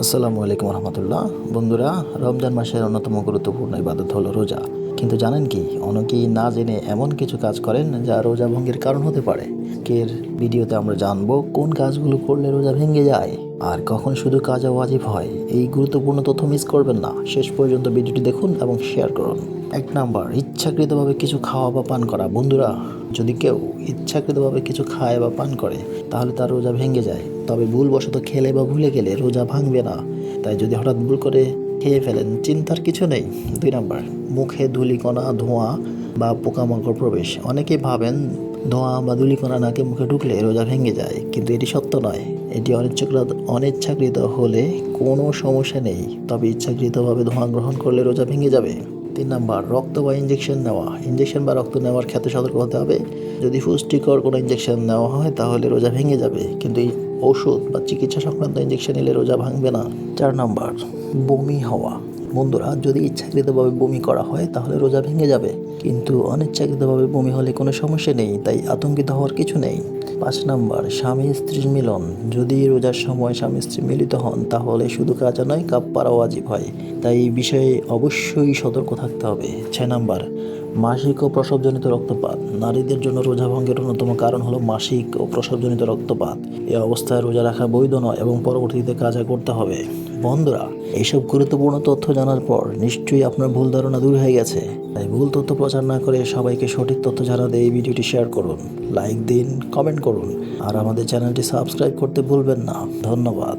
আসসালামু আলাইকুম রহমতুল্লাহ। বন্ধুরা রমজান মাসের অন্যতম গুরুত্বপূর্ণ ইবাদত হলো রোজা। কিন্তু জানেন কি, অনেকেই না জেনে এমন কিছু কাজ করেন যা রোজা ভঙ্গের কারণ হতে পারে। কের ভিডিওতে আমরা জানব কোন কাজগুলো করলে রোজা ভেঙে যায় আর কখন শুধু কাজ ওয়াজিব হয়। এই গুরুত্বপূর্ণ তথ্য মিস করবেন না। শেষ পর্যন্ত ভিডিওটি দেখুন এবং শেয়ার করুন। এক নাম্বার, ইচ্ছাকৃতভাবে কিছু খাওয়া বা পান করা। বন্ধুরা, যদি কেউ ইচ্ছাকৃতভাবে কিছু খায় বা পান করে, তাহলে তার রোজা ভেঙে যায়। তবে ভুলবশত খেলে বা ভুলে গেলে রোজা ভাঙবে না। তাই যদি হঠাৎ ভুল করে খেয়ে ফেলেন, চিন্তার কিছু নেই। দুই নাম্বার মুখে ধূলিকণা, ধোঁয়া বা পোকামাকড় প্রবেশ। অনেকে ভাবেন ধোঁয়া বা ধূলিকণা নাকে মুখে ঢুকলে রোজা ভেঙে যায়, কিন্তু এটি সত্য নয়। এটি অনিচ্ছাকৃত অনিচ্ছাকৃত হলে কোনো সমস্যা নেই, তবে ইচ্ছাকৃতভাবে ধোঁয়া গ্রহণ করলে রোজা ভেঙে যাবে। তিন নাম্বার, রক্ত বা ইঞ্জেকশন নেওয়া। ইঞ্জেকশন বা রক্ত নেওয়ার ক্ষেত্রে সতর্ক হতে হবে। যদি পুষ্টিকর কোনো ইঞ্জেকশন নেওয়া হয়, তাহলে রোজা ভেঙে যাবে, কিন্তু ওষুধ বা চিকিৎসা সংক্রান্ত ইঞ্জেকশন নিলে রোজা ভাঙবে না। চার নাম্বার, বমি হওয়া। বন্ধুরা, যদি ইচ্ছাকৃতভাবে বমি করা হয়, তাহলে রোজা ভেঙে যাবে। কিন্তু অনিচ্ছাকৃতভাবে বমি হলে কোনো সমস্যা নেই, তাই আতঙ্কিত হওয়ার কিছু নেই। পাঁচ নাম্বার, স্বামী স্ত্রীর মিলন। যদি রোজার সময় স্বামী স্ত্রী মিলিত হন, তাহলে শুধু কাজা নয় কাপ পাড়াও আজীব হয়। তাই এই বিষয়ে অবশ্যই সতর্ক থাকতে হবে। ছয় নাম্বার, মাসিক ও প্রসবজনিত রক্তপাত। নারীদের জন্য রোজা ভঙ্গের অন্যতম কারণ হলো মাসিক ও প্রসবজনিত রক্তপাত। এই অবস্থায় রোজা রাখা বৈধ নয় এবং পরবর্তীতে কাজা করতে হবে। বন্ধুরা, এইসব গুরুত্বপূর্ণ তথ্য জানার পর নিশ্চয়ই আপনার ভুল ধারণা দূর হয়ে গেছে। তাই ভুল তথ্য প্রচার না করে সবাইকে সঠিক তথ্য জানাতে এই ভিডিওটি শেয়ার করুন, লাইক দিন, কমেন্ট করুন। আর আমাদের চ্যানেলটি সাবস্ক্রাইব করতে ভুলবেন না। ধন্যবাদ।